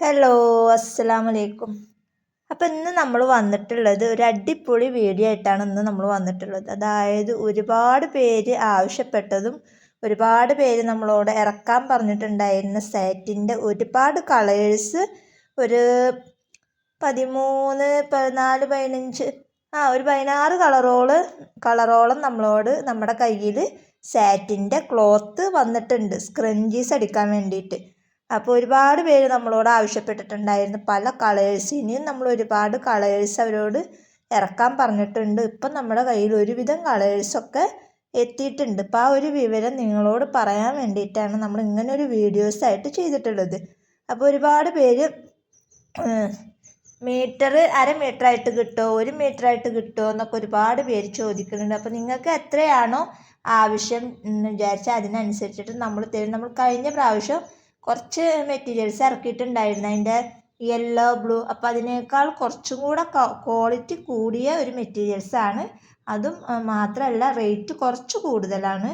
Hello അസ്സലാം വലൈക്കും അപ്പോൾ ഇന്ന് നമ്മൾ വന്നിട്ടുള്ളത് ഒരു അടിപൊളി വീഡിയോ ആയിട്ടാണ് ഇന്ന് നമ്മൾ വന്നിട്ടുള്ളത്. അതായത് ഒരുപാട് പേര് ആവശ്യപ്പെട്ടതും ഒരുപാട് പേര് നമ്മളോട് ഇറക്കാൻ പറഞ്ഞിട്ടുണ്ടായിരുന്ന സെറ്റിന്റെ ഒരുപാട് കളേഴ്സ് ഒരു പതിമൂന്ന് പതിനാല് പതിനഞ്ച് ആ ഒരു പതിനാറ് കളറോൾ കളറോളം നമ്മളോട് നമ്മുടെ കയ്യിൽ സാറ്റിന്റെ ക്ലോത്ത് വന്നിട്ടുണ്ട്. സ്ക്രഞ്ചീസ് അടിക്കാൻ വേണ്ടിയിട്ട്. അപ്പോൾ ഒരുപാട് പേര് നമ്മളോട് ആവശ്യപ്പെട്ടിട്ടുണ്ടായിരുന്നു. പല കളേഴ്സ് ഇനിയും നമ്മൾ ഒരുപാട് കളേഴ്സ് അവരോട് ഇറക്കാൻ പറഞ്ഞിട്ടുണ്ട്. ഇപ്പം നമ്മുടെ കയ്യിൽ ഒരുവിധം കളേഴ്സൊക്കെ എത്തിയിട്ടുണ്ട്. അപ്പോൾ ആ ഒരു വിവരം നിങ്ങളോട് പറയാൻ വേണ്ടിയിട്ടാണ് നമ്മൾ ഇങ്ങനെ ഒരു വീഡിയോസായിട്ട് ചെയ്തിട്ടുള്ളത്. അപ്പോൾ ഒരുപാട് പേര് മീറ്റർ അര മീറ്റർ ആയിട്ട് കിട്ടുമോ ഒരു മീറ്റർ ആയിട്ട് കിട്ടുമോ എന്നൊക്കെ ഒരുപാട് പേര് ചോദിക്കുന്നുണ്ട്. അപ്പോൾ നിങ്ങൾക്ക് എത്രയാണോ ആവശ്യം എന്ന് വിചാരിച്ചാൽ അതിനനുസരിച്ചിട്ട് നമ്മൾ തരും. നമ്മൾ കഴിഞ്ഞ പ്രാവശ്യം കുറച്ച് മെറ്റീരിയൽസ് ഇറക്കിയിട്ടുണ്ടായിരുന്നു. അതിന്റെ യെല്ലോ ബ്ലൂ അപ്പോൾ അതിനേക്കാൾ കുറച്ചും കൂടെ ക്വാളിറ്റി കൂടിയ ഒരു മെറ്റീരിയൽസാണ് അതും മാത്രമല്ല റേറ്റ് കുറച്ച് കൂടുതലാണ്.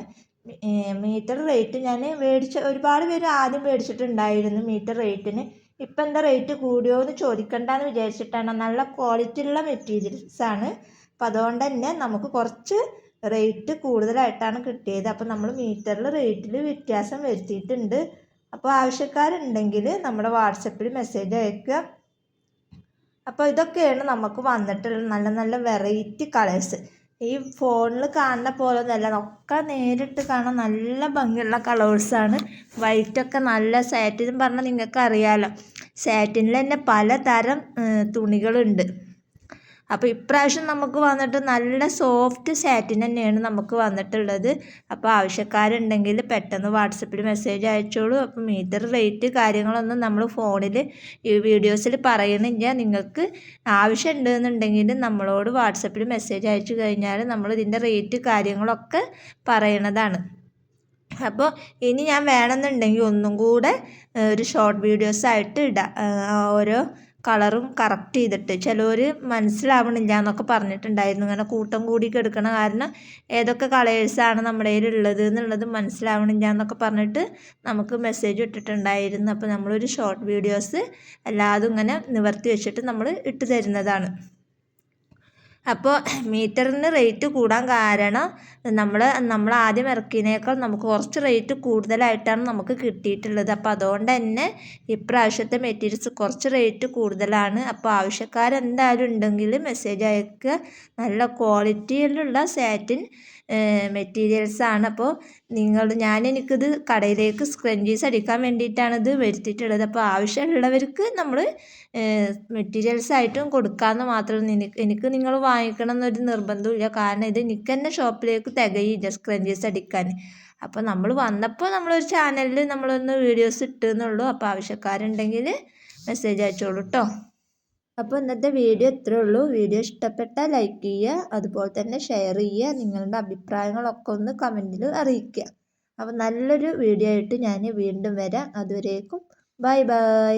മീറ്റർ റേറ്റ് ഞാൻ മേടിച്ച ഒരുപാട് പേര് ആദ്യം മേടിച്ചിട്ടുണ്ടായിരുന്നു മീറ്റർ റേറ്റിന് ഇപ്പം എന്താ റേറ്റ് കൂടിയോ എന്ന് ചോദിക്കണ്ടെന്ന് വിചാരിച്ചിട്ടാണ്. നല്ല ക്വാളിറ്റി ഉള്ള മെറ്റീരിയൽസാണ് അപ്പം അതുകൊണ്ട് തന്നെ നമുക്ക് കുറച്ച് റേറ്റ് കൂടുതലായിട്ടാണ് കിട്ടിയത്. അപ്പം നമ്മൾ മീറ്ററിൽ റേറ്റിൽ വ്യത്യാസം വരുത്തിയിട്ടുണ്ട്. അപ്പോൾ ആവശ്യക്കാരുണ്ടെങ്കിൽ നമ്മുടെ വാട്സപ്പിൽ മെസ്സേജ് അയക്കുക. അപ്പോൾ ഇതൊക്കെയാണ് നമുക്ക് വന്നിട്ടുള്ള നല്ല നല്ല വെറൈറ്റി കളേഴ്സ് ഈ ഫോണിൽ കാണുന്ന പോലെ ഒന്നല്ല ഒക്കെ നേരിട്ട് കാണാൻ നല്ല ഭംഗിയുള്ള കളേഴ്സാണ് വൈറ്റൊക്കെ നല്ല സാറ്റിൻ പറഞ്ഞാൽ നിങ്ങൾക്ക് അറിയാമല്ലോ സാറ്റിനിൽ തന്നെ പലതരം തുണികളുണ്ട്. അപ്പോൾ ഇപ്രാവശ്യം നമുക്ക് വന്നിട്ട് നല്ല സോഫ്റ്റ് സാറ്റിൻ തന്നെയാണ് നമുക്ക് വന്നിട്ടുള്ളത്. അപ്പോൾ ആവശ്യക്കാരുണ്ടെങ്കിൽ പെട്ടെന്ന് വാട്സപ്പിൽ മെസ്സേജ് അയച്ചോളൂ. അപ്പോൾ മീറ്റർ റേറ്റ് കാര്യങ്ങളൊന്നും നമ്മൾ ഫോണിൽ ഈ വീഡിയോസിൽ പറയണില്ല. നിങ്ങൾക്ക് ആവശ്യം ഉണ്ടെന്നുണ്ടെങ്കിൽ നമ്മളോട് വാട്സപ്പിൽ മെസ്സേജ് അയച്ചു കഴിഞ്ഞാൽ നമ്മൾ ഇതിന്റെ റേറ്റ് കാര്യങ്ങളൊക്കെ പറയണതാണ്. അപ്പോൾ ഇനി ഞാൻ വേണമെന്നുണ്ടെങ്കിൽ ഒന്നും കൂടെ ഒരു ഷോർട്ട് വീഡിയോസായിട്ട് ഇടാം. ഓരോ കളറും കറക്റ്റ് ചെയ്തിട്ട്. ചിലർ മനസ്സിലാവണില്ല എന്നൊക്കെ പറഞ്ഞിട്ടുണ്ടായിരുന്നു. ഇങ്ങനെ കൂട്ടം കൂടി എടുക്കണ കാരണം ഏതൊക്കെ കളേഴ്സാണ് നമ്മുടെ കയ്യിലുള്ളത് എന്നുള്ളത് മനസ്സിലാവണില്ല എന്നൊക്കെ പറഞ്ഞിട്ട് നമുക്ക് മെസ്സേജ് ഇട്ടിട്ടുണ്ടായിരുന്നു. അപ്പോൾ നമ്മളൊരു ഷോർട്ട് വീഡിയോസ് എല്ലാതും ഇങ്ങനെ നിവർത്തി വെച്ചിട്ട് നമ്മൾ ഇട്ട് തരുന്നതാണ്. അപ്പോൾ മീറ്ററിന് റേറ്റ് കൂടാൻ കാരണം നമ്മൾ നമ്മൾ ആദ്യം ഇറക്കിയതിനേക്കാൾ നമുക്ക് കുറച്ച് റേറ്റ് കൂടുതലായിട്ടാണ് നമുക്ക് കിട്ടിയിട്ടുള്ളത്. അപ്പോൾ അതുകൊണ്ട് തന്നെ ഇപ്രാവശ്യത്തെ മെറ്റീരിയൽസ് കുറച്ച് റേറ്റ് കൂടുതലാണ്. അപ്പോൾ ആവശ്യക്കാരെന്തായാലും ഉണ്ടെങ്കിൽ മെസ്സേജ് അയക്കുക നല്ല ക്വാളിറ്റിയിലുള്ള സാറ്റിൻ മെറ്റീരിയൽസാണ് അപ്പോൾ നിങ്ങൾ ഞാൻ എനിക്കിത് കടയിലേക്ക് സ്ക്രഞ്ചീസ് അടിക്കാൻ വേണ്ടിയിട്ടാണ് ഇത് വരുത്തിയിട്ടുള്ളത്. അപ്പോൾ ആവശ്യമുള്ളവർക്ക് നമ്മൾ മെറ്റീരിയൽസ് ആയിട്ടും കൊടുക്കാമെന്ന് മാത്രം എനിക്ക് എനിക്ക് നിങ്ങൾ വാങ്ങിക്കണം എന്നൊരു നിർബന്ധമില്ല കാരണം ഇത് എനിക്ക് തന്നെ ഷോപ്പിലേക്ക് തികയില്ല സ്ക്രഞ്ചീസ് അടിക്കാൻ. അപ്പോൾ നമ്മൾ വന്നപ്പോൾ നമ്മളൊരു ചാനലിൽ നമ്മളൊന്ന് വീഡിയോസ് ഇട്ടെന്നുള്ളൂ. അപ്പോൾ ആവശ്യക്കാരുണ്ടെങ്കിൽ മെസ്സേജ് അയച്ചോളൂ കേട്ടോ അപ്പോൾ ഇന്നത്തെ വീഡിയോ ഇത്രേ ഉള്ളൂ. വീഡിയോ ഇഷ്ടപ്പെട്ടാൽ ലൈക്ക് ചെയ്യുക അതുപോലെ തന്നെ ഷെയർ ചെയ്യുക നിങ്ങളുടെ അഭിപ്രായങ്ങളൊക്കെ ഒന്ന് കമന്റിൽ അറിയിക്കുക. അപ്പോൾ നല്ലൊരു വീഡിയോ ആയിട്ട് ഞാൻ വീണ്ടും വരാം. അതുവരേക്കും ബൈ ബൈ